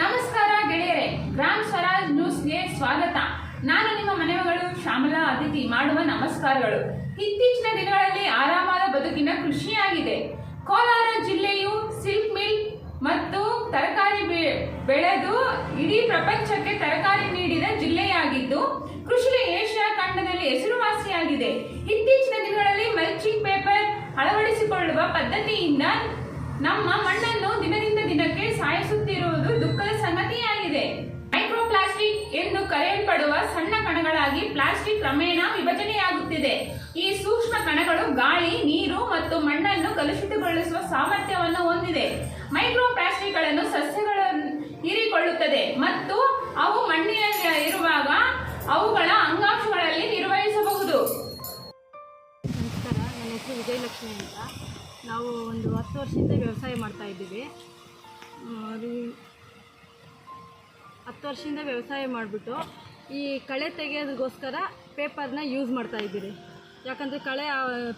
ನಮಸ್ಕಾರ ಗೆಳೆಯರೆ, ಗ್ರಾಮ್ ಸ್ವರಾಜ್ ನ್ಯೂಸ್ಗೆ ಸ್ವಾಗತ. ನಾನು ನಿಮ್ಮ ಮನೆಗಳು ಶ್ಯಾಮಲಾ ಅತಿಥಿ ಮಾಡುವ ನಮಸ್ಕಾರಗಳು. ಇತ್ತೀಚಿನ ದಿನಗಳಲ್ಲಿ ಆರಾಮಾದ ಬದುಕಿನ ಕೃಷಿಯಾಗಿದೆ. ಕೋಲಾರ ಜಿಲ್ಲೆಯು ಸಿಲ್ಕ್ ಮಿಲ್ ಮತ್ತು ತರಕಾರಿ ಬೆಳೆದು ಇಡೀ ಪ್ರಪಂಚಕ್ಕೆ ತರಕಾರಿ ನೀಡಿದ ಜಿಲ್ಲೆಯಾಗಿದ್ದು ಕೃಷಿ ಏಷ್ಯಾ ಖಂಡದಲ್ಲಿ ಹೆಸರುವಾಸಿಯಾಗಿದೆ. ಇತ್ತೀಚಿನ ದಿನಗಳಲ್ಲಿ ಮಲ್ಚಿಂಗ್ ಪೇಪರ್ ಅಳವಡಿಸಿಕೊಳ್ಳುವ ಪದ್ಧತಿಯಿಂದ ನಮ್ಮ ಮಣ್ಣನ್ನು ದಿನದಿಂದ ದಿನಕ್ಕೆ ಸಣ್ಣ ಕಣಗಳಾಗಿ ಪ್ಲಾಸ್ಟಿಕ್ ಕ್ರಮೇಣ ವಿಭಜನೆಯಾಗುತ್ತಿದೆ. ಈ ಸೂಕ್ಷ್ಮ ಕಣಗಳು ಗಾಳಿ, ನೀರು ಮತ್ತು ಮಣ್ಣನ್ನು ಕಲುಷಿತಗೊಳಿಸುವ ಸಾಮರ್ಥ್ಯವನ್ನು ಹೊಂದಿದೆ. ಮೈಕ್ರೋಪ್ಲಾಸ್ಟಿಕ್ಗಳನ್ನು ಸಸ್ಯಗಳನ್ನು ಹೀರಿಕೊಳ್ಳುತ್ತದೆ ಮತ್ತು ಅವು ಮಣ್ಣಿನಲ್ಲಿ ಇರುವಾಗ ಅವುಗಳ ಅಂಗಾಂಶಗಳಲ್ಲಿ ನಿರ್ವಹಿಸಬಹುದು. ನನ್ನ ಹೆಸರು ವಿಜಯಲಕ್ಷ್ಮಿ ಅಂತ. ನಾವು ಒಂದು ಹತ್ತು ವರ್ಷದಿಂದ ವ್ಯವಸಾಯ ಮಾಡ್ತಾ ಇದ್ದೀವಿ. ಹತ್ತು ವರ್ಷದಿಂದ ವ್ಯವಸಾಯ ಮಾಡಿಬಿಟ್ಟು ಈ ಕಳೆ ತೆಗೆಯೋದಕ್ಕೋಸ್ಕರ ಪೇಪರ್ನ ಯೂಸ್ ಮಾಡ್ತಾ ಇದ್ದೀರಿ. ಯಾಕಂದರೆ ಕಳೆ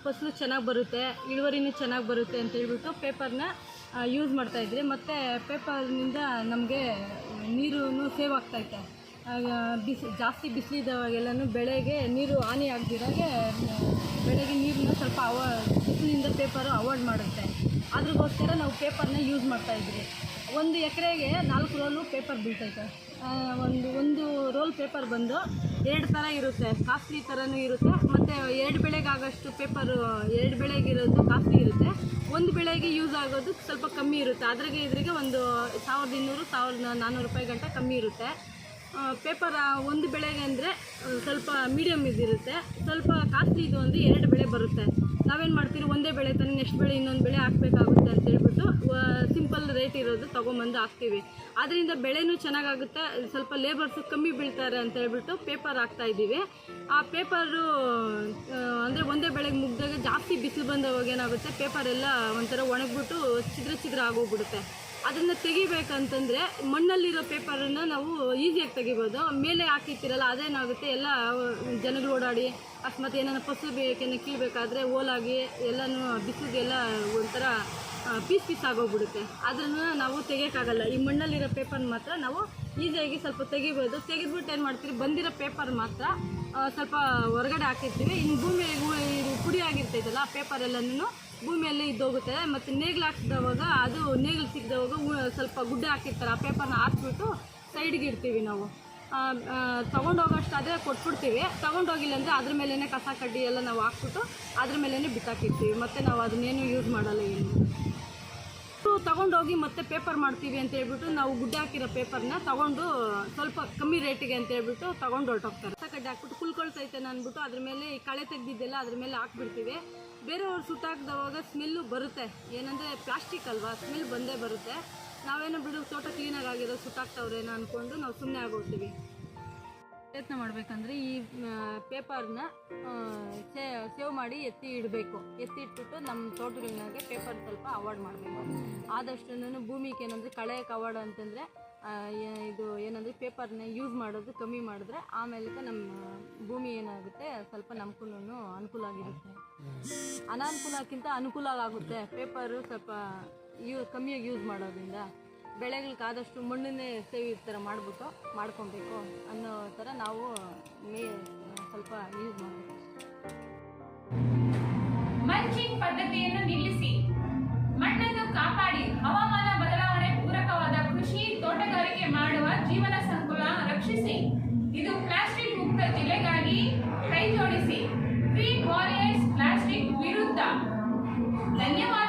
ಫಸಲು ಚೆನ್ನಾಗಿ ಬರುತ್ತೆ, ಇಳುವರಿನೂ ಚೆನ್ನಾಗಿ ಬರುತ್ತೆ ಅಂತ ಹೇಳ್ಬಿಟ್ಟು ಪೇಪರ್ನ ಯೂಸ್ ಮಾಡ್ತಾ ಇದ್ದೀರಿ. ಮತ್ತು ಪೇಪರ್ನಿಂದ ನಮಗೆ ನೀರು ಸೇವ್ ಆಗ್ತೈತೆ ಆಗ ಬಿಸಿ, ಜಾಸ್ತಿ ಬಿಸಿಲಿದ್ದಾಗೆಲ್ಲನೂ ಬೆಳೆಗೆ ನೀರು ಹಾನಿ ಆಗದಿರಾಗೆ, ಬೆಳೆಗೆ ನೀರನ್ನ ಸ್ವಲ್ಪ ಅವ, ಬಿಸಿಲಿಂದ ಪೇಪರು ಅವಾಯ್ಡ್ ಮಾಡುತ್ತೆ. ಅದ್ರಗೋಸ್ಕರ ನಾವು ಪೇಪರ್ನ ಯೂಸ್ ಮಾಡ್ತಾ ಇದ್ರಿ ಒಂದು ಎಕರೆಗೆ ನಾಲ್ಕು ರೋಲು ಪೇಪರ್ ಬೀಳ್ತೈತೆ. ಒಂದು ಒಂದು ರೋಲ್ ಪೇಪರ್ ಬಂದು ಎರಡು ಥರ ಇರುತ್ತೆ. ಕಾಸ್ಟ್ಲಿ ಥರನೂ ಇರುತ್ತೆ. ಮತ್ತು ಎರಡು ಬೆಳೆಗಾಗೋಷ್ಟು ಪೇಪರು ಎರಡು ಬೆಳೆಗಿರೋದು ಕಾಸ್ಟ್ಲಿ ಇರುತ್ತೆ. ಒಂದು ಬೆಳೆಗೆ ಯೂಸ್ ಆಗೋದು ಸ್ವಲ್ಪ ಕಮ್ಮಿ ಇರುತ್ತೆ. ಅದ್ರಾಗೆ ಇದ್ರಿಗೆ ಒಂದು ಸಾವಿರದ ಇನ್ನೂರು, ಸಾವಿರದ ನಾನ್ನೂರು ರೂಪಾಯಿ ಗಂಟ ಕಮ್ಮಿ ಇರುತ್ತೆ. ಪೇಪರ್ ಒಂದು ಬೆಳೆಗೆ ಅಂದರೆ ಸ್ವಲ್ಪ ಮೀಡಿಯಮ್ ಇದಿರುತ್ತೆ. ಸ್ವಲ್ಪ ಕಾಸ್ಟ್ಲಿ ಇದು ಅಂದರೆ ಎರಡು ಬೆಳೆ ಬರುತ್ತೆ. ನಾವೇನು ಮಾಡ್ತೀವಿ? ಒಂದೇ ಬೆಳೆ ತಾನೆ ನೆಕ್ಸ್ಟ್ ಬೆಳೆ ಇನ್ನೊಂದು ಬೆಳೆ ಹಾಕಬೇಕಾಗುತ್ತೆ ಅಂತ ಹೇಳ್ಬಿಟ್ಟು ಸಿಂಪಲ್ ರೇಟ್ ಇರೋದು ತೊಗೊಂಬಂದು ಹಾಕ್ತೀವಿ. ಅದರಿಂದ ಬೆಳೆನೂ ಚೆನ್ನಾಗಾಗುತ್ತೆ. ಸ್ವಲ್ಪ ಲೇಬರ್ಸು ಕಮ್ಮಿ ಬೀಳ್ತಾರೆ ಅಂತ ಹೇಳ್ಬಿಟ್ಟು ಪೇಪರ್ ಹಾಕ್ತಾ ಇದ್ದೀವಿ. ಆ ಪೇಪರು ಅಂದರೆ ಒಂದೇ ಬೆಳೆಗೆ ಮುಗ್ದಾಗ ಜಾಸ್ತಿ ಬಿಸಿಲು ಬಂದವಾಗ ಏನಾಗುತ್ತೆ ಪೇಪರ್ ಎಲ್ಲ ಒಂಥರ ಒಣಗಿಬಿಟ್ಟು ಚಿದ್ರ ಚಿದ್ರ ಆಗೋಗ್ಬಿಡುತ್ತೆ. ಅದನ್ನು ತೆಗಿಬೇಕಂತಂದರೆ ಮಣ್ಣಲ್ಲಿರೋ ಪೇಪರನ್ನು ನಾವು ಈಸಿಯಾಗಿ ತೆಗಿಬೋದು. ಮೇಲೆ ಹಾಕಿರ್ತೀರಲ್ಲ, ಅದೇನಾಗುತ್ತೆ? ಎಲ್ಲ ಜನಗಳು ಓಡಾಡಿ ಅಕಸ್ಮಾತ್ ಏನಾರ ಫಸಲು ಬೇಕೇನೋ ಕೀಳ್ಬೇಕಾದ್ರೆ ಓಲಾಗಿ ಎಲ್ಲನೂ ಬಿಸಿಲಿಗೆಲ್ಲ ಒಂಥರ ಪೀಸ್ ಪೀಸ್ ಆಗೋಗ್ಬಿಡುತ್ತೆ. ಅದನ್ನು ನಾವು ತೆಗಿಯೋಕ್ಕಾಗಲ್ಲ. ಈ ಮಣ್ಣಲ್ಲಿರೋ ಪೇಪರ್ ಮಾತ್ರ ನಾವು ಈಸಿಯಾಗಿ ಸ್ವಲ್ಪ ತೆಗಿಬೋದು. ತೆಗೆದ್ಬಿಟ್ಟು ಏನು ಮಾಡ್ತೀವಿ ಬಂದಿರೋ ಪೇಪರ್ ಮಾತ್ರ ಸ್ವಲ್ಪ ಹೊರಗಡೆ ಹಾಕಿರ್ತೀವಿ. ಇನ್ನು ಭೂಮಿ ಪುಡಿ ಆಗಿರ್ತೈತಲ್ಲ, ಆ ಪೇಪರ್ ಎಲ್ಲನೂ ಭೂಮಿಯಲ್ಲಿ ಇದ್ದೋಗುತ್ತೆ, ಮತ್ತು ನೇಗ್ಲು ಹಾಕ್ಸಿದವಾಗ, ಅದು ನೇಗ್ಲು ಸಿಗ್ದವಾಗ ಸ್ವಲ್ಪ ಗುಡ್ಡೆ ಹಾಕಿರ್ತಾರೆ, ಆ ಪೇಪರ್ನ ಹಾಕ್ಬಿಟ್ಟು ಸೈಡ್ಗೆ ಇಡ್ತೀವಿ ನಾವು. ಅದೇ ಕೊಟ್ಬಿಡ್ತೀವಿ. ತೊಗೊಂಡೋಗಿಲ್ಲ ಅಂದರೆ ಅದ್ರ ಮೇಲೇ ಕಸ ಕಡ್ಡಿ ಎಲ್ಲ ನಾವು ಹಾಕ್ಬಿಟ್ಟು ಅದ್ರ ಮೇಲೇ ಬಿತ್ತಾಕಿರ್ತೀವಿ. ಮತ್ತು ನಾವು ಅದನ್ನೇನು ಯೂಸ್ ಮಾಡಲ್ಲ ಏನು. ತಗೊಂಡೋಗಿ ಮತ್ತೆ ಪೇಪರ್ ಮಾಡ್ತೀವಿ ಅಂತ ಹೇಳ್ಬಿಟ್ಟು ನಾವು ಗುಡ್ಡೆ ಹಾಕಿರೋ ಪೇಪರ್ನ ತಗೊಂಡು, ಸ್ವಲ್ಪ ಕಮ್ಮಿ ರೇಟಿಗೆ ಅಂತ ಹೇಳ್ಬಿಟ್ಟು ತಗೊಂಡು ಹೊರಟೋಗ್ತಾರೆ. ಕಡ್ಡೆ ಹಾಕ್ಬಿಟ್ಟು ಕುಲ್ಕೊಳ್ತೈತೆ ಅಂದ್ಬಿಟ್ಟು ಅದ್ರ ಮೇಲೆ ಕಳೆ ತೆಗ್ದಿದ್ದೆಲ್ಲ ಅದ್ರ ಮೇಲೆ ಹಾಕ್ಬಿಡ್ತೀವಿ. ಬೇರೆಯವ್ರು ಸುಟ್ಟಾಕ್ದವಾಗ ಸ್ಮೆಲ್ಲು ಬರುತ್ತೆ. ಏನಂದರೆ ಪ್ಲಾಸ್ಟಿಕ್ ಅಲ್ವಾ ಸ್ಮೆಲ್ ಬಂದೇ ಬರುತ್ತೆ. ನಾವೇನೋ ಬಿಡು, ತೋಟ ಕ್ಲೀನಾಗಿ ಆಗಿರೋ ಸುಟ್ಟಾಕ್ತವ್ರೇನೋ ಅಂದ್ಕೊಂಡು ನಾವು ಸುಮ್ಮನೆ ಆಗೋಗ್ತೀವಿ. ಪ್ರಯತ್ನ ಮಾಡಬೇಕಂದ್ರೆ ಈ ಪೇಪರ್ನ ಸೇವ್ ಮಾಡಿ ಎತ್ತಿ ಇಡಬೇಕು. ಎತ್ತಿ ಇಟ್ಬಿಟ್ಟು ನಮ್ಮ ತೋಟಗಳನ್ನಾಗೆ ಪೇಪರ್ ಸ್ವಲ್ಪ ಅವಾಯ್ಡ್ ಮಾಡಬೇಕು. ಆದಷ್ಟು ಭೂಮಿಗೆ ಏನಂದರೆ ಕಳೆ ಕವಾಡ ಅಂತಂದರೆ ಇದು ಏನಂದರೆ ಪೇಪರ್ನ ಯೂಸ್ ಮಾಡೋದು ಕಮ್ಮಿ ಮಾಡಿದ್ರೆ ಆಮೇಲೆ ನಮ್ಮ ಭೂಮಿ ಏನಾಗುತ್ತೆ ಸ್ವಲ್ಪ ನಮ್ಕೂ ಅನುಕೂಲ ಆಗಿರುತ್ತೆ. ಅನಾನುಕೂಲಕ್ಕಿಂತ ಅನುಕೂಲ ಆಗುತ್ತೆ. ಪೇಪರು ಸ್ವಲ್ಪ ಯೂ, ಕಮ್ಮಿಯಾಗಿ ಯೂಸ್ ಮಾಡೋದ್ರಿಂದ. ಬೆಳೆಗಳಿಗೆ ಆದಷ್ಟು ಮಣ್ಣನ್ನೇ ಸೇವಿ ಥರ ಮಾಡ್ಬಿಟ್ಟು ಮಾಡ್ಕೊಬೇಕು ಅನ್ನೋ ಥರ ನಾವು ಮೇ, ಸ್ವಲ್ಪ ಯೂಸ್ ಮಾಡಬೇಕು ಪದ್ಧತಿಯನ್ನು ನಿಲ್ಲಿಸಿ, ಮಣ್ಣನ್ನು ಕಾಪಾಡಿ, ಹವಾಮಾನ ಬದಲಾವಣೆ ಪೂರಕವಾದ ಕೃಷಿ ತೋಟಗಾರಿಕೆ ಮಾಡುವ ಜೀವನ ಸಂಕುಲ ರಕ್ಷಿಸಿ, ಇದು ಪ್ಲಾಸ್ಟಿಕ್ ಮುಕ್ತ ಜಿಲ್ಲೆಗಾಗಿ ಕೈ ಜೋಡಿಸಿ ಪ್ಲಾಸ್ಟಿಕ್ ವಿರುದ್ಧ. ಧನ್ಯವಾದ